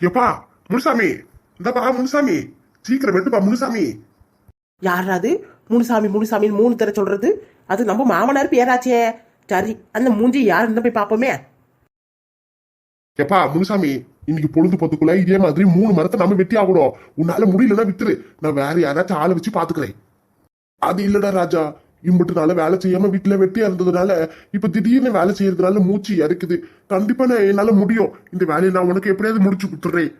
எப்பா முனுசாமி இந்தப்பா முனுசாமி சீக்கிரம் வெட்டுப்பா முனுசாமி யாராது முனுசாமி முனுசாமி மூணு தர சொல்றது அது நம்ம மாமனார் பேராச்சே சரி அந்த மூஞ்சி யாருன்னு போய் பார்ப்போமே எப்பா முனுசாமி இன்னைக்கு பொழுது பத்துக்குள்ள இதே மாதிரி மூணு மரத்தை நம்ம வெட்டி ஆகணும் உன்னால முடியலன்னா வித்துரு நான் வேற யாராச்சும் ஆளை வச்சு பாத்துக்கிறேன் அது இல்லடா ராஜா இம்புட்டு நாள வேலை செய்யாம வீட்டுல வெட்டியா இருந்ததுனால இப்ப திடீர்னு வேலை செய்யறதுனால மூச்சு இறக்குது. கண்டிப்பா நான் என்னால முடியும். இந்த வேலையை நான் உனக்கு எப்படியாவது முடிச்சு கொடுத்துட்றேன்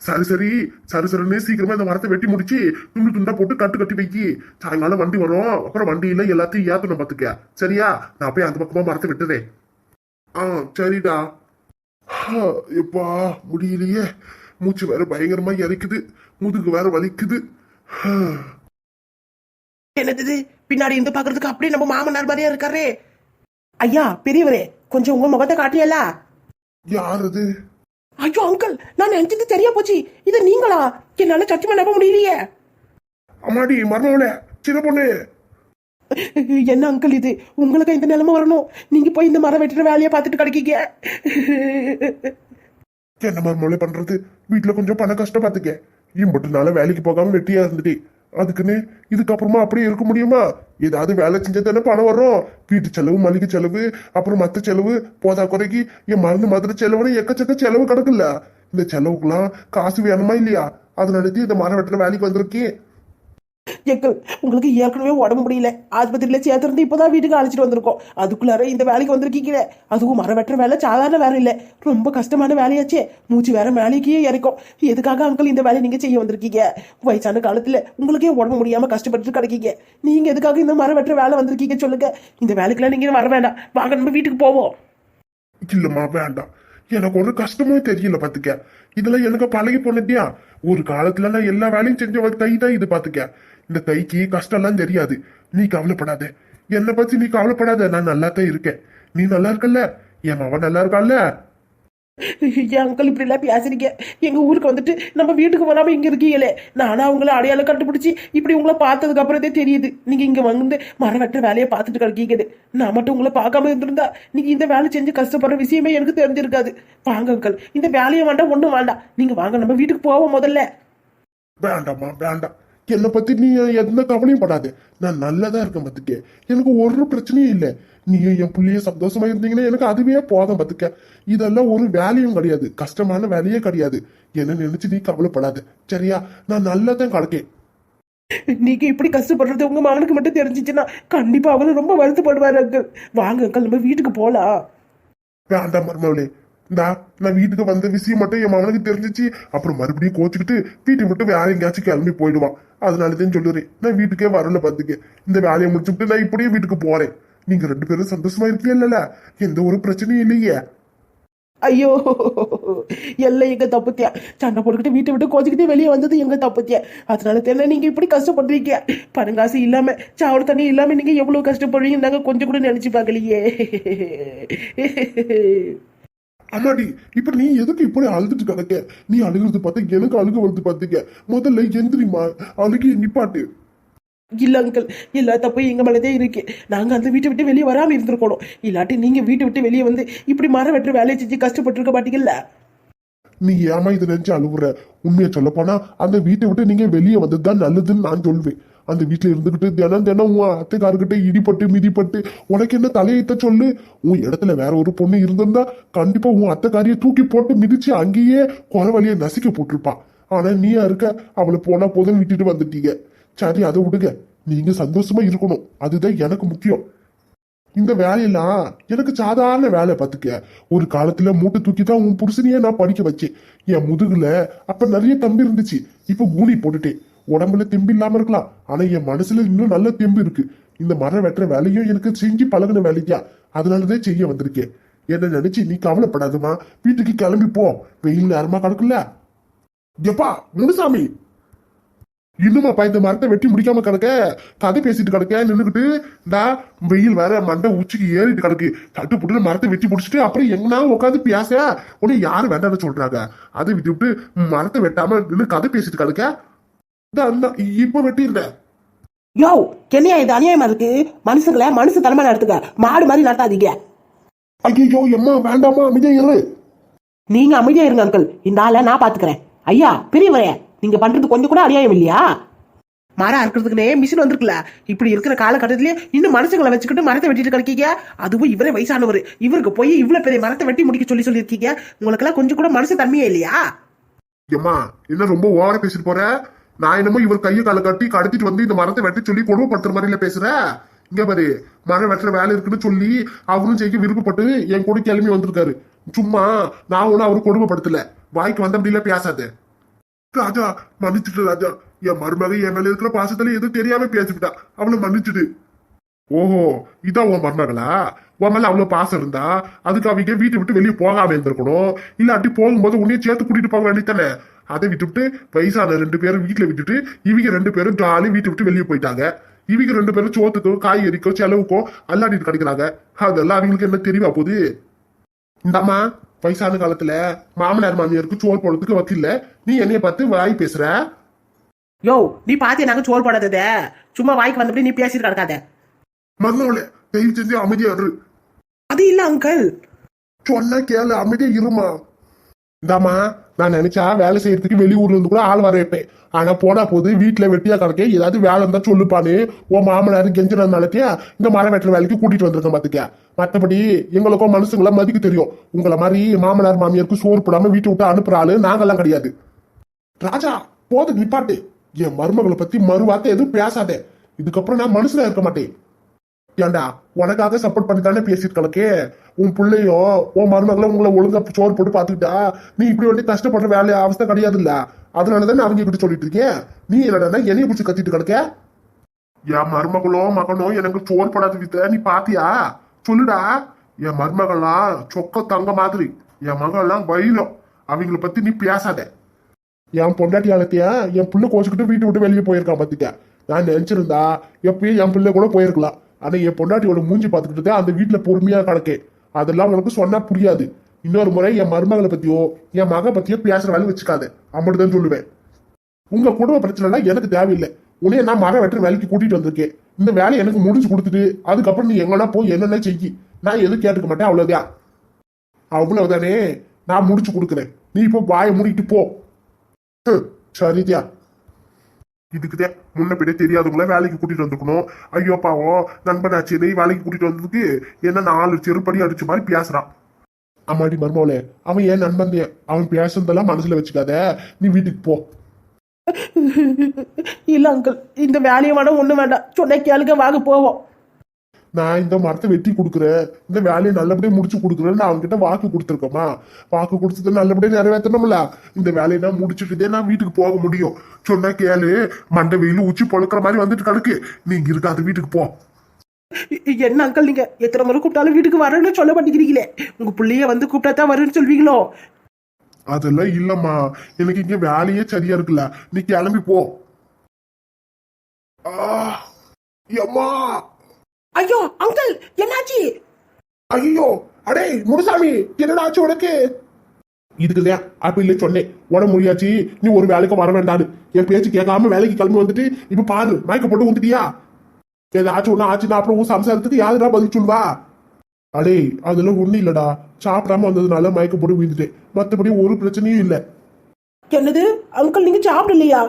சரி சரி. சரி சரின்னு சீக்கிரமா இந்த மரத்தை வெட்டி முடிச்சு துண்டு துண்டா போட்டு கட்டு கட்டி வைக்கி சாயங்காலம் வண்டி வரும். அப்புறம் வண்டியில எல்லாத்தையும் ஏத்தணும் பாத்துக்க. சரியா? நான் போய் அந்த பக்கமா மரத்தை வெட்டுறேன். ஆ சரிடா. ஹா, எப்பா முடியலையே. மூச்சு வேற பயங்கரமா இறைக்குது. முதுகு வேற வலிக்குது. என்னது பின்னாடி இருந்து பாக்குறதுக்கு அப்படியே நம்ம மாமனார் மாதிரியா இருக்காரே. ஐயா பெரியவரே கொஞ்சம் உங்க முகத்தை காட்டியல யார் அது? ஐயோ அங்கிள் நான் நினைச்சது சரியா போச்சு. இது நீங்களா? என்னால சத்தியமா நம்ப முடியலையே. அம்மாடி மரணவளே சின்ன பொண்ணு. என்ன அங்கிள் இது? உங்களுக்கு இந்த நிலைமை வரணும். நீங்க போய் இந்த மரம் வெட்டுற வேலையை பார்த்துட்டு கிடைக்கீங்க. என்ன மருமவளே பண்றது? வீட்டுல கொஞ்சம் பண கஷ்டம் பாத்துக்க இம்பட்டு நாள வேலைக்கு போகாம வெட்டியா இருந்துட்டு. அதுக்குன்னு இதுக்கப்புறமா அப்படியே இருக்க முடியுமா? ஏதாவது வேலை செஞ்சா தானே பணம் வரும். வீட்டு செலவு மளிகை செலவு அப்புறம் மற்ற செலவு போதா குறைக்கு என் மருந்து மதுரை செலவுன்னு எக்கச்சக்க செலவு கிடக்குல்ல. இந்த செலவுக்குலாம் காசு வேணுமா இல்லையா? அதை நடத்தி இந்த மரம் வெட்டுற வேலைக்கு வந்திருக்கேன். எங்கள் உங்களுக்கு ஏற்கனவே உடம்பு முடியல. ஆஸ்பத்திரியில சேர்த்துருந்து இப்போதான் வீட்டுக்கு அழைச்சிட்டு வந்திருக்கோம். அதுக்குள்ளார இந்த வேலைக்கு வந்திருக்கீங்களே. அதுவும் மரம் வெட்டுற வேலை சாதாரண வேலை இல்லை. ரொம்ப கஷ்டமான வேலையாச்சே. மூச்சு வேற மேலேக்கே இறக்கும். எதுக்காக அங்கிள் இந்த வேலையை நீங்க செய்ய வந்திருக்கீங்க? வயசான காலத்துல உங்களுக்கே உடம்பு முடியாம கஷ்டப்பட்டு கிடைக்கீங்க. நீங்க எதுக்காக இந்த மரம் வெட்டுற வேலை வந்திருக்கீங்க சொல்லுங்க. இந்த வேலைக்கெல்லாம் நீங்க வர வேண்டாம். வாங்க நம்ம வீட்டுக்கு போவோம். இல்லம்மா வேண்டாம். எனக்கு ஒரு கஷ்டமும் தெரியல பாத்துக்க. இதெல்லாம் எனக்கு பழகி போனதியா? ஒரு காலத்துல நான் எல்லா வேலையும் செஞ்ச ஒரு கை தான் இது பாத்துக்க. இந்த கைக்கு கஷ்டம் எல்லாம் தெரியாது. நீ கவலைப்படாத. என்னை பத்தி நீ கவலைப்படாத. நான் நல்லா தான் இருக்கேன். நீ நல்லா இருக்கல்ல? என் அவன் நல்லா இருக்கான்ல? ஐயா அங்கிள் இப்படி எல்லாம் பேசுறீங்க எங்க ஊருக்கு வந்துட்டு நம்ம வீட்டுக்கு வராம இங்க இருக்கீங்களே. நானும் அவங்கள அடையாளம் கண்டுபிடிச்சி இப்படி உங்களை பார்த்ததுக்கு அப்புறதே தெரியுது. நீங்க இங்க வந்து மரம் வெட்டுற வேலையை பார்த்துட்டு கிடைக்கீங்க நான் மட்டும் உங்களை பார்க்காம இருந்திருந்தா நீங்க இந்த வேலை செஞ்சு கஷ்டப்படுற விஷயமே எனக்கு தெரிஞ்சிருக்காது. வாங்க அங்கிள். இந்த வேலையை வேண்டாம் ஒண்ணும் வேண்டாம் நீங்க வாங்க நம்ம வீட்டுக்கு போவோம் முதல்ல. வேண்டாம்மா வேண்டாம். என்னை பத்தி நீ எந்த கவலையும் படாது. நான் நல்லதா இருக்கேன் பாத்துக்க எனக்கு ஒரு பிரச்சனையும் இல்லை. நீ என் புள்ளைய சந்தோஷமா இருந்தீங்கன்னா எனக்கு அதுவே போதும் பாத்துக்க. இதெல்லாம் ஒரு வேலையும் கிடையாது. கஷ்டமான வேலையே கிடையாது. என்ன நினைச்சு நீ கவலைப்படாத. சரியா? நான் நல்லதான் கிடைக்கேன் நீங்க இப்படி கஷ்டப்படுறது உங்க மகனுக்கு மட்டும் தெரிஞ்சிச்சுன்னா கண்டிப்பா அவரு ரொம்ப வருத்தப்படுவாரு அங்கிள். வாங்க அங்கிள் நம்ம வீட்டுக்கு போலாம். வேண்டாம் மருமவளே இந்தா நான் வீட்டுக்கு வந்த விஷயம் மட்டும் என் மகனுக்கு தெரிஞ்சிச்சு. அப்புறம் மறுபடியும் கோச்சுக்கிட்டு வீட்டுக்கு மட்டும் வேற எங்கேயாச்சும் கிளம்பி போயிடுவான். அதனாலதான் சொல்லுறேன். நான் வீட்டுக்கே வரல பாத்துக்க. இந்த வேலையை முடிச்சுட்டு நான் இப்படியே வீட்டுக்கு போறேன். நீங்க ரெண்டு பேரும் சந்தோஷமா இருக்கீங்கல்ல எந்த ஒரு பிரச்சனையும் இல்லையே. ஐயோ எல்லாம் எங்க தப்புத்தியா? சண்டை போட்டுக்கிட்டு வீட்டை விட்டு கோச்சிக்கிட்டு வெளியே வந்தது எங்க தப்புத்தியா? அதனால தெரியல நீங்க இப்படி கஷ்டப்படுறீங்க? பணங்காசு இல்லாம சாவல் தண்ணி இல்லாம நீங்க எவ்வளவு கஷ்டப்படுறீங்க நாங்க கொஞ்சம் கூட நினைச்சு பார்க்கலையே. அம்மாடி இப்ப நீ எதுக்கு இப்படி அழுதுட்டு கிடக்க? நீ அழுகிறது பார்த்தா எனக்கு அழுக வருது பாத்துக்க முதல்ல எந்திரிமா அழுகி நிப்பாட்டு. இல்ல அங்கிள் எல்லா தப்பும் எங்க மேலதே இருக்கு. நாங்க அந்த வீட்டை விட்டு வெளியே வராம இருந்திருக்கணும். இல்லாட்டி நீங்க வீட்டை விட்டு வெளியே வந்து இப்படி மரம் வெட்டுற வேலையை செஞ்சு கஷ்டப்பட்டு இருக்க மாட்டீங்கல்ல? நீ ஏமா இதை நினைச்சு அழுகுற உண்மையை சொல்ல போனா அந்த வீட்டை விட்டு நீங்க வெளியே வந்தது தான் நல்லதுன்னு நான் சொல்வேன். அந்த வீட்டுல இருந்துகிட்டு தினம் தினம் உன் அத்தைக்காரர்கிட்ட இடிப்பட்டு மிதிப்பட்டு உனக்கு என்ன தலையெத்த சொல்லு? உன் இடத்துல வேற ஒரு பொண்ணு இருந்திருந்தா கண்டிப்பா உன் அத்தைக்காரிய தூக்கி போட்டு மிதிச்சு அங்கேயே குறவழியை நசுக்க போட்டிருப்பா. ஆனா நீயா இருக்க அவளை போனா போதும் விட்டுட்டு வந்துட்டீங்க. சரி அதை விடுங்க. நீங்க சந்தோஷமா இருக்கணும். அதுதான் எனக்கு முக்கியம். இந்த வேலையெல்லாம் எனக்கு சாதாரண வேலை பார்த்துக்க. ஒரு காலத்துல மூட்டை தூக்கி தான் உன் புருஷனையே நான் படிக்க வச்சேன். என் முதுகுல அப்ப நிறைய தம்பி இருந்துச்சு. இப்ப ஊனி போட்டுட்டேன். உடம்புல தெம்பு இல்லாம இருக்கலாம். ஆனா என் மனசுல இன்னும் நல்ல தெம்பு இருக்கு. இந்த மரம் வெட்டுற வேலையும் எனக்கு செஞ்சு பழகுன வேலைக்கா. அதனாலதான் செய்ய வந்திருக்கேன். என்ன நினைச்சு நீ கவலைப்படாதுமா வீட்டுக்கு கிளம்பி போ. வெயில் நேரமா கிடக்குல்ல. எப்பா முனுசாமி. இன்னுமாப்பா இந்த மரத்தை வெட்டி முடிக்காம கிடக்க? கதை பேசிட்டு கிடக்க நின்னுக்கிட்டு இந்த வெயில் வேற மண்டை உச்சிக்கு ஏறிட்டு கிடக்கு. தட்டு புட்டு மரத்தை வெட்டி முடிச்சுட்டு அப்புறம் எங்கனா உட்காந்து பேச? உடனே யாரும் வேண்டாம்னு சொல்றாங்க. அதை விட்டு விட்டு மரத்தை வெட்டாம நின்று கதை பேசிட்டு கிடக்க? இப்ப வெட்டியிருந்தேன் யோ என்னையா இது அநியாயமா இருக்கு? மனுஷங்களை மனுஷ தலைமை நடத்துக்க மாடு மாதிரி நடத்தாதீங்க. ஐயோ எம்மா வேண்டாமா அமைதியா இரு. நீங்க அமைதியா இருங்க அங்கிள். இந்த ஆளை நான் பாத்துக்கிறேன். ஐயா பெரியவரே. நீங்க பண்றது கொஞ்சம் கூட அநியாயம் இல்லையா? மரம் அறுக்கிறதுக்குனே மிஷின் வந்திருக்குல்ல. இப்படி இருக்கிற காலகட்டத்திலே இன்னும் மனுஷங்களை வச்சுக்கிட்டு மரத்தை வெட்டிட்டு கிடைக்கீங்க? அதுவும் இவரே வயசானவர். இவருக்கு போய் இவ்வளவு பெரிய மரத்தை வெட்டி முடிக்க சொல்லி சொல்லியிருக்கீங்க. உங்களுக்கெல்லாம் கொஞ்சம் கூட மனுஷ தன்மையே இல்லையா? எம்மா என்ன ரொம்ப ஓவரா பேசிட்டு போற? நான் என்னமோ இவர் கையை காலை கட்டி கடத்திட்டு வந்து இந்த மரத்தை வெட்டி சொல்லி கொடுமைப்படுத்துற மாதிரில பேசுற? இங்க பாரு மரம் வெட்டுற வேலை இருக்குன்னு சொல்லி அவரும் செய்ய விருப்பப்பட்டு என் கூட கிளம்பி வந்திருக்காரு. சும்மா நான் ஒன்னும் அவரு கொடுமைப்படுத்தல. வாய்க்கு வந்தபடியில பேசாத. ராஜா மன்னிச்சுட்டு ராஜா. என் மருமக என் மேல இருக்கிற பாசத்துல எதுவும் தெரியாம பேசிவிட்டா. அவளை மன்னிச்சுடு. ஓஹோ இதான் உன் மருமகளா? உன் மேல அவ்வளவு பாசம் இருந்தா அதுக்கு அவங்க வீட்டை விட்டு வெளியே போகாம இருந்திருக்கணும். இல்லாட்டி போகும்போது உன்னையும் சேர்த்து கூட்டிட்டு போக வேண்டித்தானே அதை விட்டுவிட்டு வயசான ரெண்டு பேரும் வீட்டுல விட்டுட்டு இவங்க ரெண்டு பேரும் ஜாலி வீட்டை விட்டு வெளியே போயிட்டாங்க. இவங்க ரெண்டு பேரும் சோத்துக்கோ காய்கறிக்கோ செலவுக்கோ அல்லாடிட்டு கிடைக்கிறாங்க. அதெல்லாம் அவங்களுக்கு என்ன தெரியவா போகுது? இந்தாம்மா. வயசான காலத்துல மாமனார் மாமியாருக்கு சோறு போடுறதுக்கு வக்கில்ல நீ என்னைய பார்த்து வாய் பேசுற? யோ நீ பாத்தியா நாங்க சோறு போடாதத? சும்மா வாய்க்கு வந்தபடி நீ பேசிட்டு கிடக்காத. மருமகளே தயவு செஞ்சு அமைதியா இரு. அது இல்ல அங்கிள். சொன்னா கேளு அமைதியா இருமா. இந்தாம்மா நான் நினைச்சா வேலை செய்யறதுக்கு வெளியூர்ல இருந்து கூட ஆள் வர வைப்பேன். ஆனா போனா போது வீட்டுல வெட்டியா கிடக்க ஏதாவது வேலை இருந்தா சொல்லுப்பானு உன் மாமனார் கெஞ்சினதுனாலத்தியா இந்த மரம் வெட்டுற வேலைக்கு கூட்டிட்டு வந்திருக்கேன் பாத்துக்க. மற்றபடி எங்களுக்கும் மனுஷங்கள மதிக்க தெரியும். உங்களை மாதிரி மாமனார் மாமியாருக்கு சோறு போடாம வீட்டை விட்டு அனுப்புற ஆளு நாங்கெல்லாம் கிடையாது. ராஜா போது நிப்பாட்டு என் மருமகளை பத்தி மறுவார்த்தை எதுவும் பேசாத. இதுக்கப்புறம் நான் மனுஷனா இருக்க மாட்டேன். ஏண்டா உனக்காக சப்போர்ட் பண்ணி தானே பேசிட்டு உன் பிள்ளையோ உன் மருமகளும் உங்களை ஒழுங்கா சோறு போட்டு பார்த்துக்கிட்டா நீ இப்படி வந்து கஷ்டப்படுற வேலை அவஸ்தை கிடையாது இல்ல அதனாலதான் அவங்க கிட்ட சொல்லிட்டு இருக்கேன் நீ என்னடா என்னைய பிடிச்சி கத்திட்டு கிடக்க? என் மருமகளோ மகனோ எனக்கு சோறு போடாத வித்த நீ பாத்தியா? சொல்லுடா என் மருமகள்லாம் சொக்க தங்க மாதிரி. என் மகள்லாம் வைரம் அவங்கள பத்தி நீ பேசாத. என் பொண்டாட்டி ஆளத்தையா என் பிள்ளை கோச்சுக்கிட்டு வீட்டை விட்டு வெளியே போயிருக்கான் பாத்துக்க. நான் நினச்சிருந்தா எப்பயும் என் பிள்ளை கூட போயிருக்கலாம். ஆனால் என் பொண்டாட்டியோட மூஞ்சி பார்த்துக்கிட்டு தான் அந்த வீட்டில் பொறுமையாக கிடக்கேன் அதெல்லாம் உனக்கு சொன்னால் புரியாது. இன்னொரு முறை என் மருமகளை பற்றியோ என் மக பற்றியோ பேசுகிற வேலை வச்சுக்காத. அப்படிதான் சொல்லுவேன். உங்கள் குடும்ப பிரச்சனைலாம் எனக்கு தேவையில்லை. உன்னைய நான் மக வெட்டுற வேலைக்கு கூட்டிகிட்டு வந்திருக்கேன். இந்த வேலையை எனக்கு முடிஞ்சு கொடுத்துட்டு அதுக்கப்புறம் நீ எங்கன்னா போய் என்னென்ன செய்யி. நான் எதுவும் கேட்டுக்க மாட்டேன் அவ்வளோதான் அவ்வளவுதானே நான் முடிச்சு கொடுக்குறேன். நீ இப்போ வாயை மூடிட்டு போ. சரிதியா இதுக்குதான் முன்ன பின்னே தெரியாதவங்கள வேலைக்கு கூட்டிட்டு வந்துக்கணும் ஐயோ பாவம் நண்பனாச்சு நீ வேலைக்கு கூட்டிட்டு வந்ததுக்கு என்ன நாலு செருப்படி அடிச்ச மாதிரி பேசுறான். அம்மாடி மர்மோலே அவன் ஏன் நண்பன் தான். அவன் பேசுனதெல்லாம் மனசுல வச்சுக்காத. நீ வீட்டுக்கு போ. இல்ல அங்கிள் இந்த வேலையை வேணாம் ஒண்ணு வேண்டாம். சொன்ன கேளுங்க வாங்க போவோம். நான் இந்த மரத்தை வெட்டி கொடுக்குறேன். இந்த வேலையை நல்லபடியா முடிச்சு கொடுக்குறேன்னு நான் அவன்கிட்ட வாக்கு கொடுத்துருக்கோமா? வாக்கு கொடுத்தது நல்லபடியா நிறைவேற்றணும்ல. இந்த வேலையை நான் முடிச்சுட்டுதே நான் வீட்டுக்கு போக முடியும். சொன்னா கேளு மண்டை வெயில் உச்சி பொழுக்கிற மாதிரி வந்துட்டு கிடக்கு. நீங்க இருக்காது வீட்டுக்கு போ. என்ன அங்கிள் நீங்க? எத்தனை முறை கூப்பிட்டாலும் வீட்டுக்கு வரேன்னு சொல்ல மாட்டேங்கிறீங்களே. உங்க பிள்ளைய வந்து கூப்பிட்டா தான் வருன்னு சொல்வீங்களோ? அதெல்லாம் இல்லம்மா. எனக்கு இங்க வேலையே சரியா இருக்குல்ல. நீ கிளம்பி போ. எம்மா. ஐயோ அங்கிள் என்னாச்சு? ஐயோ அடே முனுசாமி என்னடா ஆச்சு உனக்கு இதுக்குதான் அப்ப இல்ல சொன்னேன். உடம்பு முடியாச்சு. நீ ஒரு வேலைக்கு வர வேண்டான்னு என் பேச்சு கேட்காம வேலைக்கு கிளம்பி வந்துட்டு இப்ப பாரு மயக்க போட்டு வந்துட்டியா ஏதாச்சும் ஒண்ணு ஆச்சுன்னா அப்புறம் உன் சம்சாரத்துக்கு யாருடா பதில் சொல்வா அடே அதெல்லாம் ஒண்ணு இல்லடா. சாப்பிடாம வந்ததுனால மயக்க போட்டு விழுந்துட்டேன். மத்தபடி ஒரு பிரச்சனையும் இல்ல. என்னது? அங்கிள் நீங்க சாப்பிடலையா?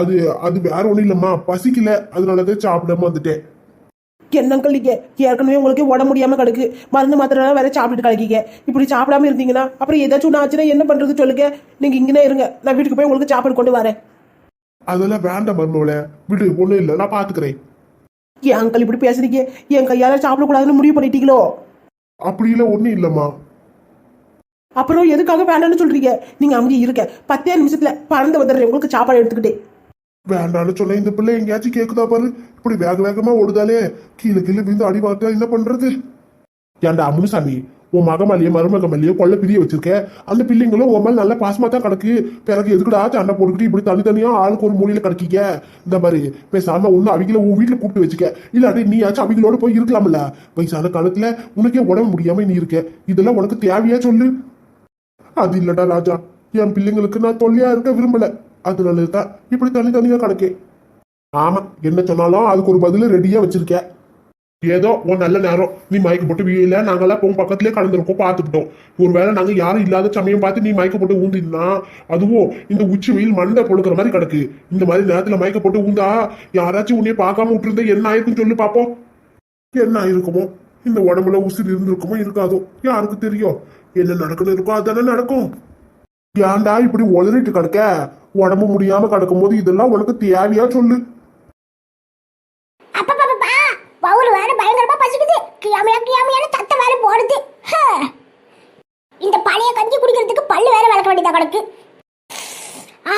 அது அது வேற ஒண்ணும் இல்லம்மா. பசிக்கல. அதனாலதான் சாப்பிடாம வந்துட்டேன். என்ன அங்கிள் நீங்க? ஏற்கனவே உங்களுக்கு உடம்பு முடியாம கிடக்கு. மருந்து மாத்திரை வேற சாப்பிட்டுட்டு கிடக்கீங்க. இப்படி சாப்பிடாம இருந்தீங்கன்னா அப்புறம் ஏதாச்சும் ஒன்று ஆச்சுன்னா என்ன பண்றது சொல்லுங்க. நீங்க இங்கனே இருங்க. நான் வீட்டுக்கு போய் உங்களுக்கு சாப்பாடு கொண்டு வரேன். அதெல்லாம் வேண்டாம் மருமவள விடு ஒண்ணும் இல்ல. நான் பாத்துக்கிறேன். ஏன் அங்கிள் இப்படி பேசுறீங்க? என் கையால சாப்பிடக்கூடாதுன்னு முடிவு பண்ணிட்டீங்களோ? அப்படிலாம் ஒண்ணும் இல்லம்மா. அப்புறம் எதுக்காக வேண்டாம்னு சொல்றீங்க? நீங்க அங்கே இருக்க பத்தே நிமிஷத்துல பறந்து வந்துடுறேன். உங்களுக்கு சாப்பாடு எடுத்துக்கிட்டே. வேண்டாம்னு சொன்ன இந்த பிள்ளை எங்கேயாச்சும் கேக்குதா பாரு? இப்படி வேக வேகமா ஓடுதாலே கீழே கீழே விழுந்து அடி வாட்டா என்ன பண்றது? ஏன்டா அமுனுசாமி உன் மகமல்லிய மருமக மல்லிய கொள்ள பிரிய வச்சிருக்க. அந்த பிள்ளைங்களும் உன் மேலே நல்ல பாசமாக தான் கிடக்கு. பிறகு எதுக்குடா சண்டை போட்டுக்கிட்டு இப்படி தனித்தனியாக ஆளுக்கு ஒரு மூலையில கிடக்கீங்க? இந்த மாதிரி பேசாமல் ஒன்றும் அவங்கள உன் வீட்டில் கூப்பிட்டு வச்சுக்க. இல்லாட்டி நீயாச்சும் அவங்களோட போய் இருக்கலாம்ல. வயசான காலத்தில் உனக்கே உடம்பு முடியாமல் நீ இருக்க. இதெல்லாம் உனக்கு தேவையா சொல்லு. அது இல்லடா ராஜா. என் பிள்ளைங்களுக்கு நான் தொல்லையா இருக்க விரும்பல. அதனால தான் இப்படி தனித்தனியாக கிடக்கேன். ஆமாம் என்ன சொன்னாலும் அதுக்கு ஒரு பதில் ரெடியாக வச்சிருக்கேன் ஏதோ உன் நல்ல நேரம். நீ மயக்க போட்டு வீழல நாங்கெல்லாம் உன் பக்கத்துலயே கலந்துருக்கோம் பார்த்துக்கிட்டோம். ஒருவேளை நாங்க யாரும் இல்லாத சமயம் பார்த்து நீ மயக்க போட்டு ஊந்தினா அதுவும் இந்த உச்சி வெயில் மண்டை பொழுக்கிற மாதிரி கிடக்கு. இந்த மாதிரி நேரத்துல மயக்க போட்டு ஊந்தா யாராச்சும் உன்னைய பார்க்காம விட்டுருந்தா என்ன ஆயிருக்குன்னு சொல்லு பாப்போம். என்ன ஆயிருக்குமோ? இந்த உடம்புல உசிறு இருந்திருக்குமோ இருக்காதோ? யாருக்கு தெரியும்? என்ன நடக்கணும் இருக்கோ அதானே நடக்கும். ஏன்டா இப்படி உளறிட்டு கிடக்க? உடம்பு முடியாம கிடக்கும் போது இதெல்லாம் உனக்கு தேவையா சொல்லு அப்பப்பப்பா பவுல் வேற பயங்கரமா பசிக்குது கியாமையா கியாமையான தத்த வேலை போடுது. ஹ. இந்த பழைய கஞ்சி குடிக்கிறதுக்கு பல்லு வேற வளர்க்க வேண்டியதா கிடக்கு. ஆ,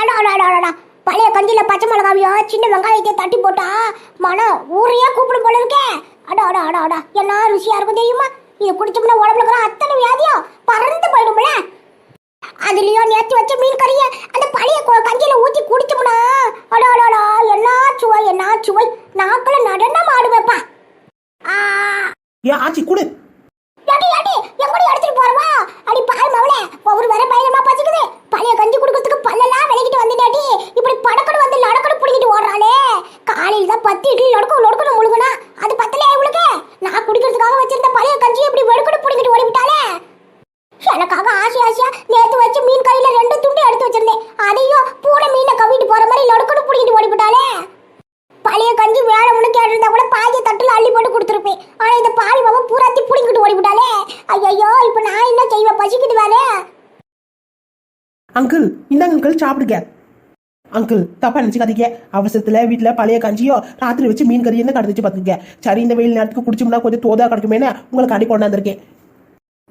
அடா, அடா, அடா, அடா. பழைய கஞ்சியில் பச்சை மிளகாவையும் சின்ன வெங்காயத்தை தட்டி போட்டா மனம் ஊரையே கூப்பிடும் போல இருக்கே. அடா அடா அடா அடா. என்ன ருசியா இருக்கும் தெரியுமா? இது குடிச்சோம்னா உடம்புல இருக்கிற அத்தனை வியாதியோ? பறந்து போயிடும்ல. அதுலயும் நேற்று வச்ச மீன் கறிய அந்த பழைய கஞ்சியில ஊத்தி குடிச்சோம்னா அடா அடா, அடா. என்ன சுவை என்ன சுவை? நாக்குல நடனம் ஆடுவேப்பா. ஆ. ஏன் ஆச்சி கொடு. யாடி யாடி எங்கடி எடுத்துட்டு போறவா? அடி பால் மவளே ஒவ்வொரு வர பயங்கரமா பசிக்குது பழைய கஞ்சி குடுக்கறதுக்கு பல்லெல்லாம் விலகிட்டு வந்துட்டாடி இப்படி படக்கடு வந்து லடக்கடு புடிங்கிட்டு ஓடுறாளே. காலையில தான் பத்து இட்லி லொடக்கும் லொடக்கணும் முழுகுனா அது பத்தலையா இவளுக்கு நான் குடிக்கிறதுக்காக வச்சிருந்த பழைய கஞ்சி இப்படி வெடுக்கடு புடிங்கிட்டு ஓடி விட்டாளே எனக்காக ஆசை ஆசையா நேத்து வச்சு மீன் கறியில ரெண்டு துண்டு எடுத்து வச்சிருந்தேன் அதையும் பூனை மீனை கவிட்டு போற மாதிரி லொடக்கடு புடிங்கிட்டு ஓடி விட்டாளே பழைய கஞ்சி வேணும்னு கேட்டிருந்தா கூட பாதி தட்டுல அள்ளி போட்டு கொடுத்துருப்பேன் ஆனா இந்த பாவி மாமா பூராத்தி புடிங்கிட்டு ஓடி விட்டாளே ஐயோ இப்ப நான் என்ன செய்வேன் பசிக்குது வேற அங்கிள் இந்தாங்க அங்கிள் சாப்பிடுங்க. அங்கிள் தப்பா நினைச்சுக்காதீங்க. அவசரத்துல வீட்டுல பழைய கஞ்சியோ ராத்திரி வச்சு மீன் கறி என்ன கடந்துச்சு பாத்துங்க சரி இந்த வெயில் நேரத்துக்கு குடிச்சோம்னா கொஞ்சம் தோதா கிடைக்குமேனு உங்களுக்கு அடி கொண்டாந்துருக்கேன்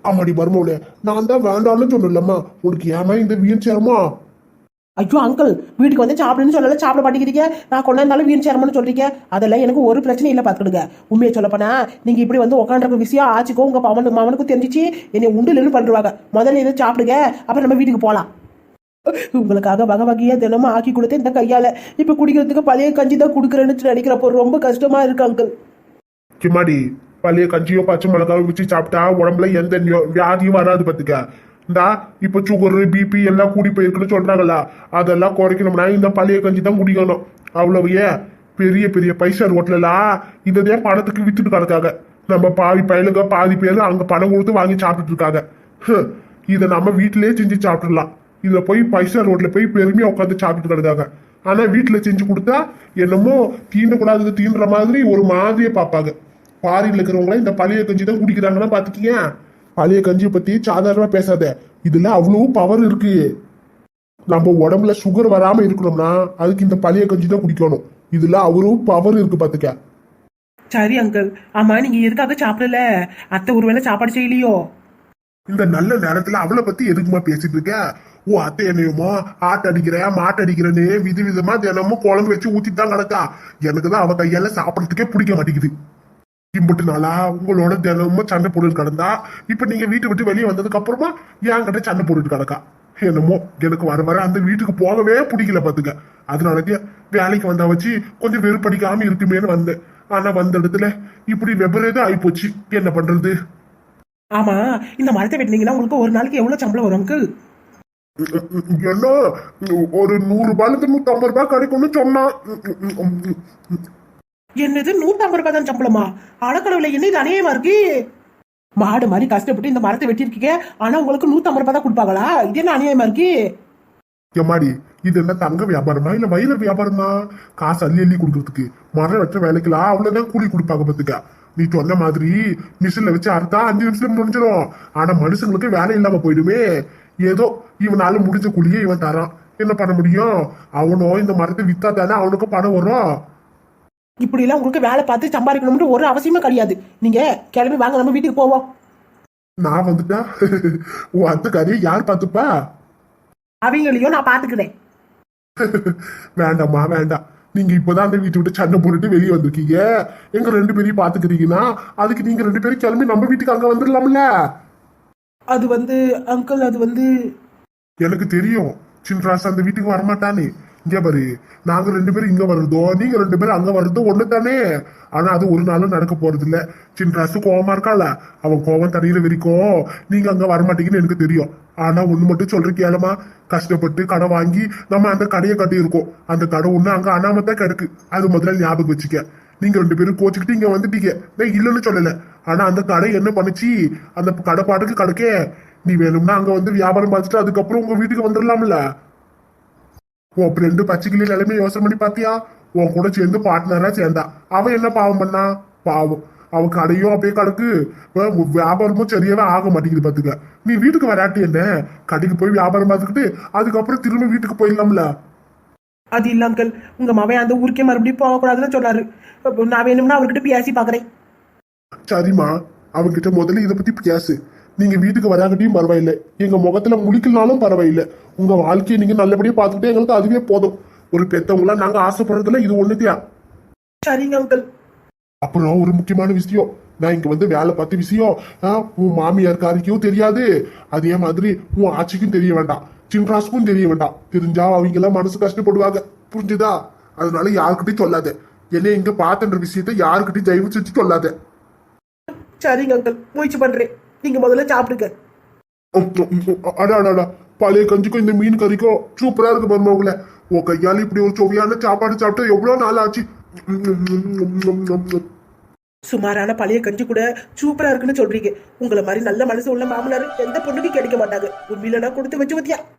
ஆமாடி மருமவுல நான் தான் வேண்டாம்னு சொன்னலம்மா உனக்கு ஏமா இந்த வீண் சேரமா? ஐயோ அங்கிள் வீட்டுக்கு வந்து சாப்பிடுன்னு சொல்லல சாப்பிட மாட்டேங்கிறீங்க. நான் கொண்டாந்தாலும் வீண் சேரணும்னு சொல்றீங்க. அதெல்லாம் எனக்கு ஒரு பிரச்சனையும் இல்லை பார்த்துக்கிடுங்க. உண்மையை சொல்லப்போனா நீங்க இப்படி வந்து உட்காந்துருக்க விஷயம் ஆச்சுக்கோ உங்க பவனு மாமனுக்கும் தெரிஞ்சிச்சு. என்னை உண்டு இல்லைன்னு பண்ணுவாங்க முதல்ல இதை சாப்பிடுங்க அப்புறம் நம்ம வீட்டுக்கு போகலாம் உங்களுக்காக வகை வகையாக தினமும் ஆக்கி கொடுத்தேன் இந்த கையால். இப்போ குடிக்கிறதுக்கு பழைய கஞ்சி தான் கொடுக்குறேன்னு நினைக்கிறப்போ ரொம்ப கஷ்டமாக இருக்கு அங்கிள் கிம்மாடி பழைய கஞ்சியோ பச்சை மிளகாவும் வச்சு சாப்பிட்டா உடம்புல எந்த நியோ- வியாதியும் வராது பார்த்துக்க இந்தா இப்போ சுகரு பிபி எல்லாம் கூடி போயிருக்குன்னு சொல்கிறாங்களா அதெல்லாம் குறைக்கணும்னா இந்த பழைய கஞ்சி தான் குடிக்கணும். அவ்வளவையே ஏன் பெரிய பெரிய பைசா ரோட்லலாம் இதே பணத்துக்கு விற்றுட்டு கிடக்காங்க. நம்ம பாதி பயலுங்க பாதி பேர் அங்கே பணம் கொடுத்து வாங்கி சாப்பிட்டுட்டு இருக்காங்க. இதை நம்ம வீட்டிலேயே செஞ்சு சாப்பிட்டுடலாம். இதுல போய் பைசா ரோட்ல போய் பெருமையா உட்காந்து சாப்பிட்டு கிடக்காங்க ஆனா வீட்டுல செஞ்சு கொடுத்தா என்னமோ தீண்டக்கூடாது தீண்டுற மாதிரி ஒரு மாதிரியே பார்ப்பாங்க. பாரியில் இருக்கிறவங்கள இந்த பழைய கஞ்சி தான் குடிக்கிறாங்கன்னா பாத்துக்கீங்க பழைய கஞ்சியை பத்தி சாதாரணமா பேசாத. இதுல அவ்வளவு பவர் இருக்கு. நம்ம உடம்புல சுகர் வராம இருக்கணும்னா அதுக்கு இந்த பழைய கஞ்சி தான் குடிக்கணும். இதுல அவ்வளவு பவர் இருக்கு பாத்துக்க சரி அங்கிள் ஆமா நீங்க எதுக்காக சாப்பிடல? அத்தை ஒருவேளை சாப்பாடு செய்யலையோ? இந்த நல்ல நேரத்துல அவளை பத்தி எதுக்குமா பேசிட்டு இருக்க? ஓ அத்தை என்னையுமோ ஆட்டடிக்கிறேன் அடிக்கிற வித விதமா தினமும் குழம்பு வச்சு ஊத்திட்டு தான் கிடக்கா. எனக்கு தான் அவ கையால சாப்பிடறதுக்கே பிடிக்க மாட்டேங்குது. இம்புட்டு நாளா உங்களோட தினமும் சண்டை போட்டுட்டு கிடந்தா இப்ப நீங்க வீட்டை விட்டு வெளியே வந்ததுக்கு அப்புறமா என்கிட்ட சண்டை போட்டுட்டு கிடக்கா. என்னமோ எனக்கு வர வர அந்த வீட்டுக்கு போகவே பிடிக்கல பாத்துக்க. அதனாலதான் வேலைக்கு வந்தா வச்சு கொஞ்சம் வெறுப்படிக்காம இருக்குமேன்னு வந்தேன். ஆனா வந்த இடத்துல இப்படி வெப்பரேதான் போச்சு என்ன பண்றது? ஆமா இந்த மரத்தை வெட்டினீங்கன்னா உங்களுக்கு ஒரு நாளைக்கு எவ்வளவு சம்பளம் வரும் அங்கிள் என்ன? ஒரு நூறு ரூபாய்க்கு நூத்தி ஐம்பது ரூபாய் கிடைக்கும்னு சொன்னான் என்னது நூத்தம்பது ரூபாய் தான் சம்பளமா? அளக்கடவுல என்ன இது அநியாயமா இருக்கு? மாடு மாதிரி கஷ்டப்பட்டு இந்த மரத்தை வெட்டியிருக்கீங்க. ஆனா உங்களுக்கு நூத்தம்பது ரூபாய் தான் கொடுப்பாங்களா? இது என்ன அநியாயமா இருக்கு? எம்மாடி இது என்ன தங்க வியாபாரமா இல்ல வயிறு வியாபாரமா? காசு அள்ளி அள்ளி கொடுக்கறதுக்கு. மரம் வெட்ட வேலைக்கெல்லாம் அவ்வளவுதான் கூலி கொடுப்பாங்க பாத்துக்க. நீ சொன்ன மாதிரி மிஷின்ல வச்சு அறுத்தா அஞ்சு நிமிஷம் முடிஞ்சிடும் ஆனா மனுஷங்களுக்கு வேலை இல்லாம போயிடுமே. ஏதோ இவனால முடிஞ்ச கூலியே இவன் தரான். என்ன பண்ண முடியும்? அவனும் இந்த மரத்தை வித்தா தானே அவனுக்கு பணம் வரும்? இப்படி எல்லாம் உங்களுக்கு வேலை பார்த்து சம்பாதிக்கணும்னு ஒரு அவசியமே கிடையாது. நீங்க கிளம்பி வாங்க நம்ம வீட்டுக்கு போவோம். நான் வந்துட்டா உன் அத்துக்காரியை யார் பார்த்துப்பா? அவங்களையும் நான் பாத்துக்கிறேன் வேண்டாம்மா வேண்டாம். நீங்க இப்பதான் அந்த வீட்டை விட்டு சண்டை போட்டுட்டு வெளியே வந்திருக்கீங்க. எங்க ரெண்டு பேரையும் பாத்துக்கிறீங்கன்னா அதுக்கு நீங்க ரெண்டு பேரும் கிளம்பி நம்ம வீட்டுக்கு அங்க வந்துடலாம்ல? அது வந்து அங்கிள் அது வந்து எனக்கு தெரியும். சின்ராஸ் அந்த வீட்டுக்கு வரமாட்டானே. இங்க பாரு நாங்க ரெண்டு பேரும் இங்க வர்றதோ நீங்க ரெண்டு பேரும் அங்க வர்றதோ ஒண்ணு தானே ஆனா அது ஒரு நாளும் நடக்க போறது இல்ல சின்ராஸ் கோவமா இருக்கால அவன் கோவம் தரையில வரைக்கும் நீங்க அங்க வரமாட்டீங்கன்னு எனக்கு தெரியும். ஆனா ஒண்ணு மட்டும் சொல்றேன் கேளமா கஷ்டப்பட்டு கடை வாங்கி நம்ம அந்த கடையை கட்டி இருக்கோம் அந்த கடை ஒண்ணு அங்க அனாமத்தா கிடக்கு. அது முதல்ல ஞாபகம் வச்சுக்க. நீங்க ரெண்டு பேரும் கோச்சுக்கிட்டு இங்க வந்துட்டீங்க. நான் இல்லைன்னு சொல்லல. ஆனா அந்த கடை என்ன பண்ணுச்சு? அந்த கடை பாட்டுக்கு கடைக்கே. நீ வேணும்னா அங்க வந்து வியாபாரம் பார்த்துட்டு அதுக்கப்புறம் உங்க வீட்டுக்கு வந்துடலாம்ல உன் ஃப்ரெண்டு பச்சைக்கிளி நிலைமையை யோசனை பண்ணி பாத்தியா உன் கூட சேர்ந்து பார்ட்னரா சேர்ந்தா. அவன் என்ன பாவம் பண்ணா? பாவம். அவன் கடையும் அப்படியே கிடக்கு. வியாபாரமும் சரியாவே ஆக மாட்டேங்குது பாத்துக்க நீ வீட்டுக்கு வராட்டி என்ன? கடைக்கு போய் வியாபாரம் பார்த்துக்கிட்டு அதுக்கப்புறம் திரும்ப வீட்டுக்கு போயிடலாம்ல. அது இல்ல அங்கிள் உங்க மவன் அந்த ஊருக்கே மறுபடியும் போகக்கூடாதுன்னு சொன்னாரு நான் வேணும்னா அவர்கிட்ட பேசி பாக்குறேன். சரிம்மா அவன்கிட்ட முதல்ல இதை பத்தி பேசு. நீங்க வீட்டுக்கு வராகட்டியும் பரவாயில்லை. எங்க முகத்துல முழிக்கலனாலும் பரவாயில்லை. உங்க வாழ்க்கையை நீங்க நல்லபடியா பார்த்துக்கிட்டே எங்களுக்கு அதுவே போதும். ஒரு பெத்தவங்களா நாங்க ஆசைப்படுறதுல இது ஒண்ணுத்தியா? சரிங்க அங்கிள் அப்புறம் ஒரு முக்கியமான விஷயம். நான் இங்க வந்து வேலை பார்த்த விஷயம் உன் மாமியார் காரிக்கும் தெரியாது. அதே மாதிரி உன் ஆட்சிக்கும் தெரிய வேண்டாம். சின்ராசுக்கும் தெரிய வேண்டாம். தெரிஞ்சா அவங்க எல்லாம் மனசு கஷ்டப்படுவாங்க. புரிஞ்சுதா? அதனால யாருக்கிட்டையும் சொல்லாத. என்னை இங்க பார்த்தன்ற விஷயத்த யாருக்கிட்டையும் தயவு செஞ்சு சொல்லாத. சரிங்க அங்கிள் முயற்சி பண்றேன். நீங்க முதல்ல சாப்பிடுங்க. அடா அடாடா பழைய கஞ்சிக்கும் இந்த மீன் கறிக்கும் சூப்பரா இருக்கு மருமவுல உன் கையால இப்படி ஒரு சுவையான சாப்பாடு சாப்பிட்டு எவ்வளவு நாள் ஆச்சு. சுமாரான பழைய கஞ்சி கூட சூப்பரா இருக்குன்னு சொல்றீங்க. உங்களை மாதிரி நல்ல மனசு உள்ள மாமனார் எந்த பொண்ணுக்கு கிடைக்க மாட்டாங்க. உண்மையில நான் கொடுத்து வச்சு பத்தியா